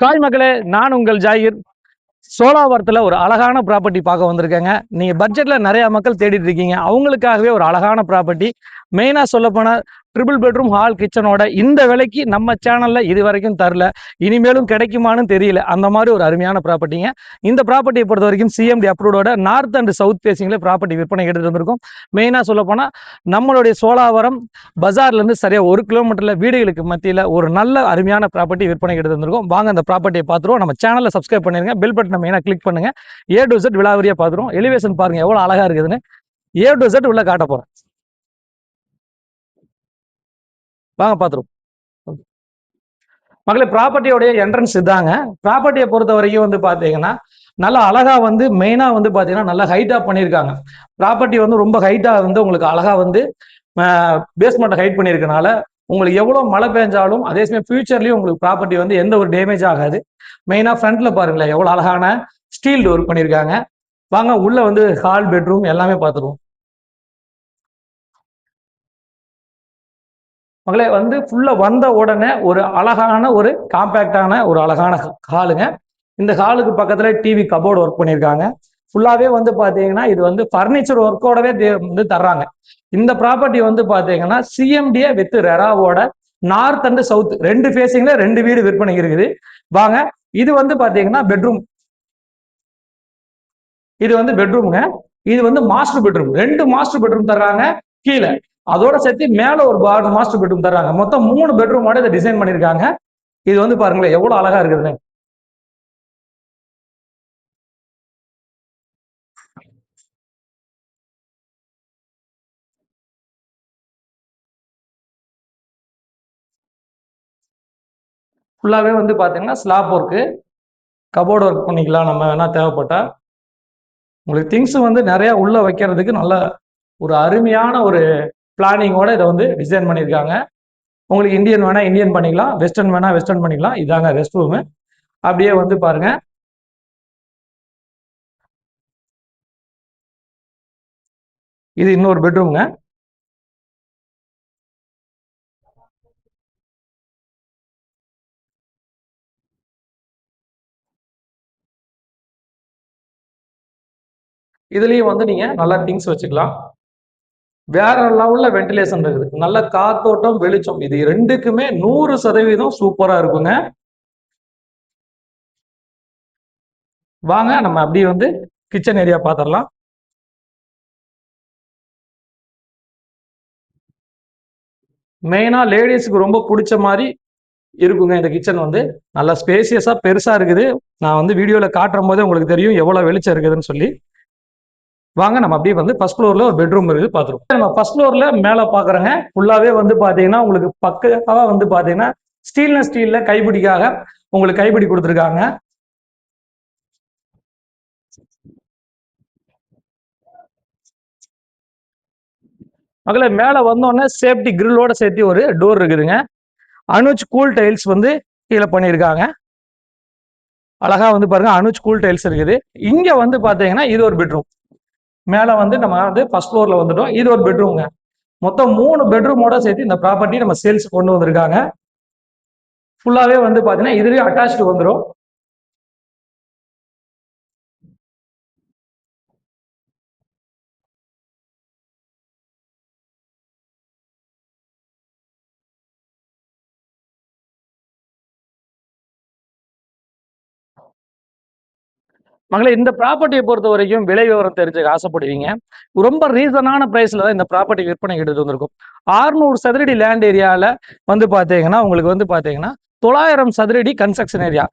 Hi மக்களே நான் உங்கள் ஜாகிர். சோலாவரத்தில் ஒரு அழகான ப்ராப்பர்ட்டி பார்க்க வந்திருக்கேங்க. நீங்கள் பட்ஜெட்டில் நிறைய மக்கள் தேடிட்டு இருக்கீங்க. அவங்களுக்காகவே ஒரு அழகான ப்ராப்பர்ட்டி மெயினாக சொல்லப்போனால் ட்ரிபிள் பெட்ரூம் ஹால் கிச்சனோட இந்த விலைக்கு நம்ம சேனலில் இது வரைக்கும் தரல. இனிமேலும் கிடைக்குமான்னு தெரியல. அந்த மாதிரி ஒரு அருமையான ப்ராப்பர்ட்டிங்க இந்த ப்ராப்பர்ட்டியை பொறுத்த வரைக்கும் சிஎம்டி அப்ரூவோட நார்த் அண்ட் சவுத் ஃபேசிங்கில் ப்ராப்பர்ட்டி விற்பனை எடுத்துகிட்டு வந்திருக்கோம். மெயினாக சொல்லப்போனால் நம்மளுடைய சோலாவரம் பஜார்லேருந்து சரியாக ஒரு கிலோமீட்டரில் வீடுகளுக்கு மத்தியில் ஒரு நல்ல அருமையான ப்ராப்பர்ட்டி விற்பனை எடுத்து வந்திருக்கோம். வாங்க அந்த ப்ராப்பர்ட்டியை பார்த்துருவோம். நம்ம சேனலை சப்ஸ்கிரைப் பண்ணிருங்க. பெல் பட்டனை மெயினாக கிளிக் பண்ணுங்க. ஏ டு செட் பார்த்துருவோம். எலிவேஷன் பாருங்கள் எவ்வளோ அழகாக இருக்குதுன்னு. ஏ டு செட் உள்ள காட்ட போகிறேன் வாங்க பார்த்துருவோம் மகளிர் ப்ராப்பர்ட்டியோடைய என்ட்ரன்ஸ் இதாங்க. ப்ராப்பர்ட்டியை பொறுத்த வரைக்கும் வந்து பார்த்தீங்கன்னா நல்லா அழகா வந்து மெயினாக வந்து பார்த்தீங்கன்னா நல்லா ஹைட்டாக பண்ணியிருக்காங்க ப்ராப்பர்ட்டி வந்து ரொம்ப ஹைட்டாக வந்து உங்களுக்கு அழகா வந்து பேஸ்மெண்ட்டை ஹைட் பண்ணியிருக்கனால உங்களுக்கு எவ்வளோ மழை பெஞ்சாலும் அதே சமயம் ஃபியூச்சர்லேயும் உங்களுக்கு ப்ராப்பர்ட்டி வந்து எந்த ஒரு டேமேஜ் ஆகாது. மெயினாக ஃப்ரண்ட்ல பாருங்களேன் எவ்வளோ அழகான ஸ்டீல் டோர் பண்ணியிருக்காங்க வாங்க உள்ள வந்து ஹால் பெட்ரூம் எல்லாமே பார்த்துருவோம் மகளே வந்து ஃபுல்லா வந்த உடனே ஒரு அழகான ஒரு காம்பேக்டான ஒரு அழகான ஹாலுங்க. இந்த ஹாலுக்கு பக்கத்துல டிவி கபோர்டு ஒர்க் பண்ணியிருக்காங்க. ஃபுல்லாவே வந்து பாத்தீங்கன்னா இது வந்து ஃபர்னிச்சர் ஒர்க்கோடவே வந்து தர்றாங்க. இந்த ப்ராப்பர்ட்டி வந்து பாத்தீங்கன்னா சிஎம்டிஏ வித் ரெராவோட நார்த் அண்ட் சவுத் ரெண்டு ஃபேஸிங்ல ரெண்டு வீடு விற்பனை இருக்குது. வாங்க இது வந்து பாத்தீங்கன்னா பெட்ரூம் இது வந்து பெட்ரூமுங்க இது வந்து மாஸ்டர் பெட்ரூம் ரெண்டு மாஸ்டர் பெட்ரூம் தர்றாங்க. கீழே. அதோட சேர்த்து மேல ஒரு மாஸ்டர் பெட்ரூம் தர்றாங்க. மொத்தம் மூணு பெட்ரூமோட இதை டிசைன் பண்ணிருக்காங்க இது வந்து பாருங்களேன் எவ்வளவு அழகா இருக்குதுன்னு ஃபுல்லாகவே வந்து பார்த்தீங்கன்னா ஸ்லாப் ஒர்க்கு கபோர்டு ஒர்க் பண்ணிக்கலாம் நம்ம வேணால் தேவைப்பட்டா. உங்களுக்கு திங்ஸ் வந்து நிறையா உள்ளே வைக்கிறதுக்கு நல்ல ஒரு அருமையான ஒரு பிளானிங்கோட இதை வந்து டிசைன் பண்ணியிருக்காங்க. உங்களுக்கு இந்தியன் வேணா இந்தியன் பண்ணிக்கலாம் வெஸ்டர்ன் வேணா வெஸ்டர்ன் பண்ணிக்கலாம். இதாங்க ரெஸ்ட் ரூமு அப்படியே வந்து பாருங்க. இது இன்னொரு பெட்ரூம்ங்க இதுலயும் வந்து நீங்க நல்லா திங்ஸ் வச்சுக்கலாம். வேற லெவல்ல வென்டிலேஷன் இருக்குது. நல்ல காத்தோட்டம் வெளிச்சம். இது ரெண்டுக்குமே நூறு சதவீதம் சூப்பரா இருக்குங்க. வாங்க நம்ம அப்படியே வந்து கிச்சன் ஏரியா பார்த்துடலாம் மெயினா லேடிஸ்க்கு ரொம்ப பிடிச்ச மாதிரி இருக்குங்க இந்த கிச்சன் வந்து. நல்லா ஸ்பேசியஸா பெருசா இருக்குது. நான் வந்து வீடியோல காட்டும் போதே உங்களுக்கு தெரியும் எவ்வளவு வெளிச்சம் இருக்குதுன்னு சொல்லி. வாங்க நம்ம அப்படியே வந்து ஃபர்ஸ்ட் ஃப்ளோர்ல ஒரு பெட்ரூம் இருக்குது பார்த்துருவோம். நம்ம ஃபர்ஸ்ட் ஃப்ளோர்ல மேலே பாக்குறேங்க. ஃபுல்லாவே வந்து பாத்தீங்கன்னா உங்களுக்கு பக்கவா வந்து பாத்தீங்கன்னா ஸ்டீல்னஸ் ஸ்டீல்ல கைப்பிடிக்காக உங்களுக்கு கைப்பிடி கொடுத்துருக்காங்க. மகளே மேலே வந்தோடனே சேஃப்டி கிரில்லோட சேர்த்து ஒரு டோர் இருக்குதுங்க. அனுஜ் கூல் டைல்ஸ் வந்து கீழே பண்ணியிருக்காங்க. அழகா வந்து பாருங்க அனுஜ் கூல் டைல்ஸ் இருக்குது. இங்க வந்து பாத்தீங்கன்னா இது ஒரு பெட்ரூம் மேலே வந்து நம்ம வந்து ஃபர்ஸ்ட் ஃப்ளோரில் வந்துட்டோம். இது ஒரு பெட்ரூம்ங்க மொத்தம் மூணு பெட்ரூமோட சேர்த்து இந்த ப்ராப்பர்ட்டி நம்ம சேல்ஸ் கொண்டு வந்திருக்காங்க. ஃபுல்லாகவே வந்து பார்த்தீங்கன்னா இதுலேயும் அட்டாச்சு வந்துடும் மகளே இந்த ப்ராப்பர்ட்டியை பொறுத்த வரைக்கும் விலை விவரம் தெரிஞ்சுக்க ஆசைப்படுவீங்க. ரொம்ப ரீசனான பிரைஸ்ல தான் இந்த ப்ராப்பர்ட்டி விற்பனை எடுத்து வந்திருக்கும். ஆறுநூறு சதுரடி லேண்ட் ஏரியாவில் வந்து பார்த்தீங்கன்னா உங்களுக்கு வந்து பார்த்தீங்கன்னா தொள்ளாயிரம் சதுரடி கன்ஸ்ட்ரக்ஷன் ஏரியா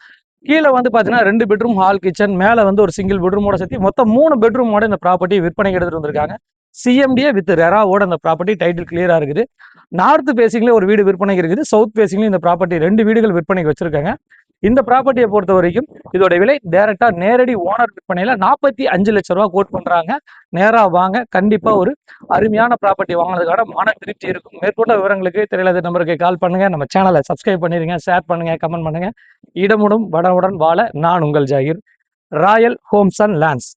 கீழே வந்து பார்த்தீங்கன்னா ரெண்டு பெட்ரூம் ஹால் கிச்சன் மேலே வந்து ஒரு சிங்கிள் பெட்ரூமோட சேர்த்து மொத்தம் மூணு பெட்ரூமோட இந்த ப்ராப்பர்ட்டி விற்பனை எடுத்துட்டு வந்திருக்காங்க. சிஎம்டியே வித் ரெராவோட அந்த ப்ராப்பர்ட்டி டைட்டில் கிளியரா இருக்குது. நார்த் பேசிங்ல ஒரு வீடு விற்பனை இருக்குது. சவுத் பேசிங்லேயும் இந்த ப்ராப்பர்ட்டி ரெண்டு வீடுகள் விற்பனைக்கு வச்சிருக்காங்க. இந்த ப்ராப்பர்ட்டியை பொறுத்த வரைக்கும் இதோட விலை டேரெக்டாக நேரடி ஓனர் விற்பனையில நாற்பத்தி அஞ்சு லட்சம் ரூபா கோட் பண்றாங்க. நேரா வாங்க. கண்டிப்பா ஒரு அருமையான ப்ராப்பர்ட்டி வாங்கினதுக்கான மன திருப்தி இருக்கும். மேற்கொண்ட விவரங்களுக்கு தெரியாத நம்பருக்கு கால் பண்ணுங்க. நம்ம சேனலை சப்ஸ்கிரைப் பண்ணிருங்க ஷேர் பண்ணுங்க கமெண்ட் பண்ணுங்க. இடமுடும் வடமுடன் வாழ நான் உங்கள் Zakir. Royal homes and lands.